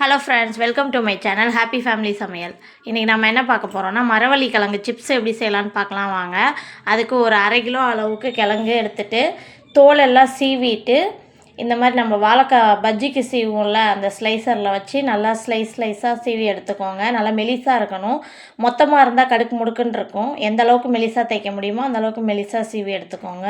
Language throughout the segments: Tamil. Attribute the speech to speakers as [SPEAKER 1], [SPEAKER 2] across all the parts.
[SPEAKER 1] Hello friends welcome to my channel happy family சமையல் இன்றைக்கி நம்ம என்ன பார்க்க போகிறோம்னா மரவள்ளி கிழங்கு சிப்ஸ் எப்படி செய்யலான்னு பார்க்கலாம் வாங்க. அதுக்கு ஒரு அரை கிலோ அளவுக்கு கிழங்கு எடுத்துட்டு தோலெல்லாம் சீவிட்டு இந்த மாதிரி நம்ம வாழைக்காய் பஜ்ஜிக்கு சீவும்ல அந்த ஸ்லைசரில் வச்சு நல்லா ஸ்லைஸ் ஸ்லைஸாக சீவி எடுத்துக்கோங்க. நல்லா மெலிசாக இருக்கணும். மொத்தமாக இருந்தால் கடுக்கு முடுக்குன்னு இருக்கும். எந்த அளவுக்கு மெலிசாக தைக்க முடியுமோ அந்த அளவுக்கு மெலிசாக சீவி எடுத்துக்கோங்க.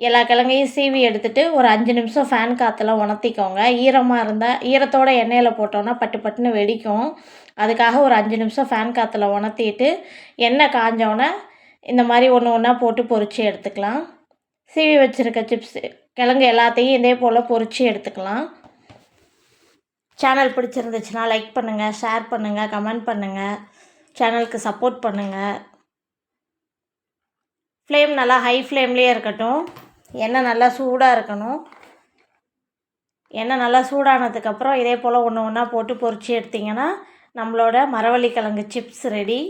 [SPEAKER 1] எல்லா கிழங்கையும் சீவி எடுத்துட்டு ஒரு அஞ்சு நிமிஷம் ஃபேன் காற்றுல உணர்த்திக்கோங்க. ஈரமாக இருந்தால் ஈரத்தோட எண்ணெயில் போட்டோன்னா பட்டு பட்டுன்னு வெடிக்கும். அதுக்காக ஒரு அஞ்சு நிமிஷம் ஃபேன் காற்றுல உணர்த்திட்டு எண்ணெய் காஞ்சோன்னே இந்த மாதிரி ஒன்று ஒன்றா போட்டு பொறிச்சு எடுத்துக்கலாம். சீவி வச்சுருக்க சிப்ஸு கிழங்கு எல்லாத்தையும் இதே போல் பொறிச்சு எடுத்துக்கலாம். சேனல் பிடிச்சிருந்துச்சுன்னா லைக் பண்ணுங்கள் ஷேர் பண்ணுங்கள் கமெண்ட் பண்ணுங்கள் சேனலுக்கு சப்போர்ட் பண்ணுங்கள் ஃப்ளேம் நல்லா ஹை ஃப்ளேம்லேயே இருக்கட்டும். எண்ணெய் நல்லா சூடாக இருக்கணும். எண்ணெய் நல்லா சூடானதுக்கப்புறம் இதே போல் ஒன்று ஒன்றா போட்டு பொறிச்சு எடுத்திங்கன்னா நம்மளோட மரவள்ளி கிழங்கு சிப்ஸ் ரெடி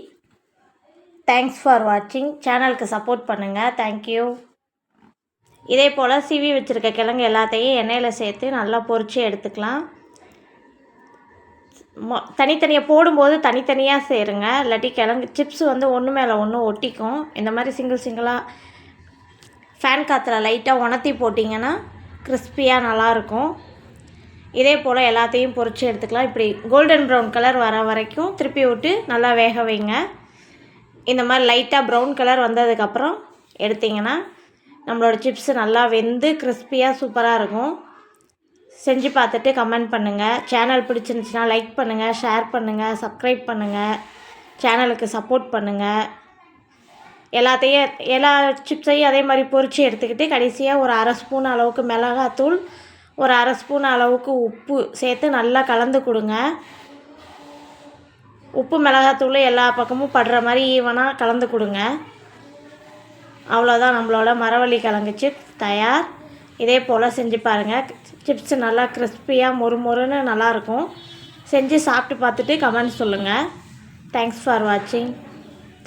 [SPEAKER 1] தேங்க்ஸ் ஃபார் வாட்சிங் சேனலுக்கு சப்போர்ட் பண்ணுங்கள் தேங்க்யூ இதே போல் சிவி வச்சுருக்க கிழங்கு எல்லாத்தையும் எண்ணெயில் சேர்த்து நல்லா பொறிச்சு எடுத்துக்கலாம். மொ தனித்தனியாக போடும்போது தனித்தனியாக சேருங்க. இல்லாட்டி கிழங்கு சிப்ஸ் வந்து ஒன்று மேலே ஒன்று ஒட்டிக்கும். இந்த மாதிரி சிங்கிள் சிங்கிளாக ஃபேன் காற்றுல லைட்டாக உணர்த்தி போட்டிங்கன்னா கிறிஸ்பியாக நல்லாயிருக்கும். இதே போல் எல்லாத்தையும் பொறிச்சு எடுத்துக்கலாம். இப்படி கோல்டன் ப்ரௌன் கலர் வர வரைக்கும் திருப்பி விட்டு நல்லா வேக வைங்க. இந்த மாதிரி லைட்டாக ப்ரௌன் கலர் வந்ததுக்கப்புறம் எடுத்திங்கன்னா நம்மளோட சிப்ஸு நல்லா வெந்து கிறிஸ்பியாக சூப்பராக இருக்கும். செஞ்சு பார்த்துட்டு கமெண்ட் பண்ணுங்கள் சேனல் பிடிச்சிருந்துச்சின்னா லைக் பண்ணுங்கள் ஷேர் பண்ணுங்கள் சப்ஸ்கிரைப் பண்ணுங்கள் சேனலுக்கு சப்போர்ட் பண்ணுங்கள் எல்லாத்தையும் எல்லா சிப்ஸையும் அதே மாதிரி பொரித்து எடுத்துக்கிட்டு கடைசியாக ஒரு அரை ஸ்பூன் அளவுக்கு மிளகாத்தூள் ஒரு அரை ஸ்பூன் அளவுக்கு உப்பு சேர்த்து நல்லா கலந்து கொடுங்க. உப்பு மிளகாத்தூள் எல்லா பக்கமும் படுற மாதிரி ஈவனாக கலந்து கொடுங்க. அவ்வளோதான் நம்மளோட மரவள்ளி கிழங்கு சிப்ஸ் தயார். இதே போல் செஞ்சு பாருங்கள் சிப்ஸ் நல்லா கிறிஸ்பியாக மொறு மொறுன்னு நல்லாயிருக்கும் செஞ்சு சாப்பிட்டு பார்த்துட்டு கமெண்ட் சொல்லுங்கள் தேங்க்ஸ் ஃபார் வாட்சிங்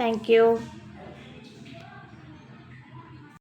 [SPEAKER 1] தேங்க்யூ